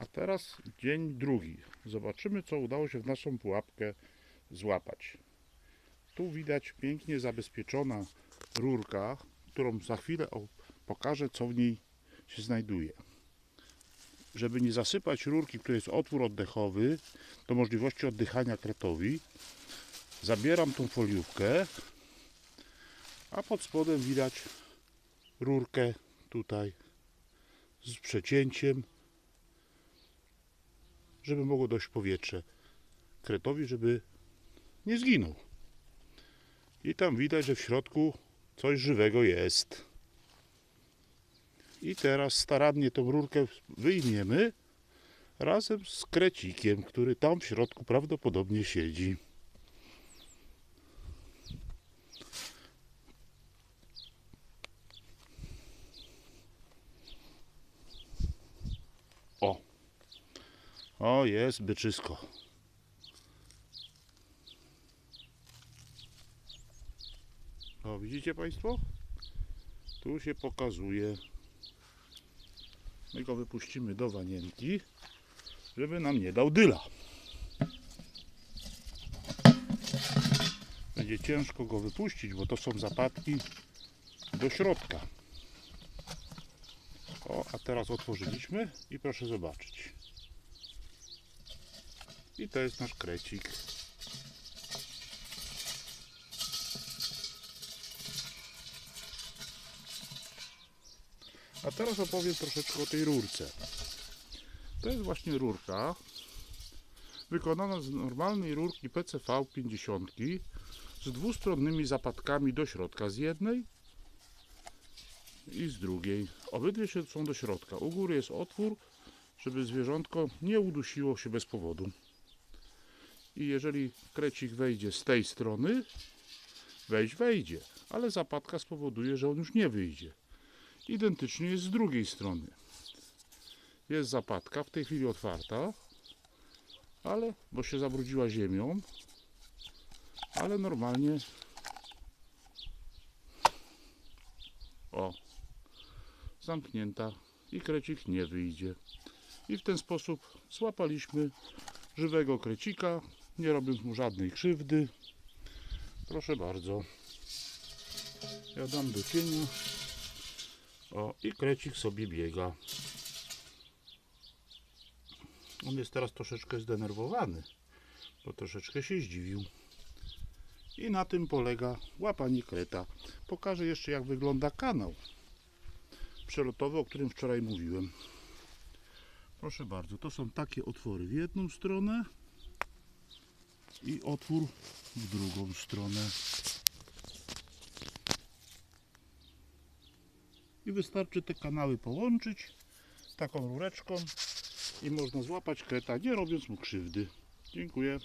A teraz dzień drugi. Zobaczymy, co udało się w naszą pułapkę złapać. Tu widać pięknie zabezpieczona rurka, którą za chwilę pokażę, co w niej się znajduje. Żeby nie zasypać rurki, której jest otwór oddechowy, do możliwości oddychania kretowi, zabieram tą foliówkę, a pod spodem widać rurkę tutaj z przecięciem, żeby mogło dojść powietrze kretowi, żeby nie zginął. I tam widać, że w środku coś żywego jest. I teraz starannie tą rurkę wyjmiemy razem z krecikiem, który tam w środku prawdopodobnie siedzi. O! O, jest byczysko. O, widzicie Państwo? Tu się pokazuje. My go wypuścimy do wanienki, żeby nam nie dał dyla. Będzie ciężko go wypuścić, bo to są zapadki do środka. O, a teraz otworzyliśmy i proszę zobaczyć. I to jest nasz krecik. A teraz opowiem troszeczkę o tej rurce. To jest właśnie rurka wykonana z normalnej rurki PCV 50 z dwustronnymi zapadkami do środka z jednej i z drugiej. Obydwie się są do środka. U góry jest otwór, żeby zwierzątko nie udusiło się bez powodu. I jeżeli krecik wejdzie z tej strony, wejść wejdzie, ale zapadka spowoduje, że on już nie wyjdzie. Identycznie jest z drugiej strony. Jest zapadka, w tej chwili otwarta, ale bo się zabrudziła ziemią, ale normalnie o zamknięta i krecik nie wyjdzie. I w ten sposób złapaliśmy żywego krecika, nie robiąc mu żadnej krzywdy. Proszę bardzo. Ja dam do cienia. O, i krecik sobie biega. On jest teraz troszeczkę zdenerwowany, bo troszeczkę się zdziwił. I na tym polega łapanie kreta. Pokażę jeszcze, jak wygląda kanał przelotowy, o którym wczoraj mówiłem. Proszę bardzo, to są takie otwory w jedną stronę i otwór w drugą stronę. I wystarczy te kanały połączyć taką rureczką i można złapać kreta, nie robiąc mu krzywdy. Dziękuję.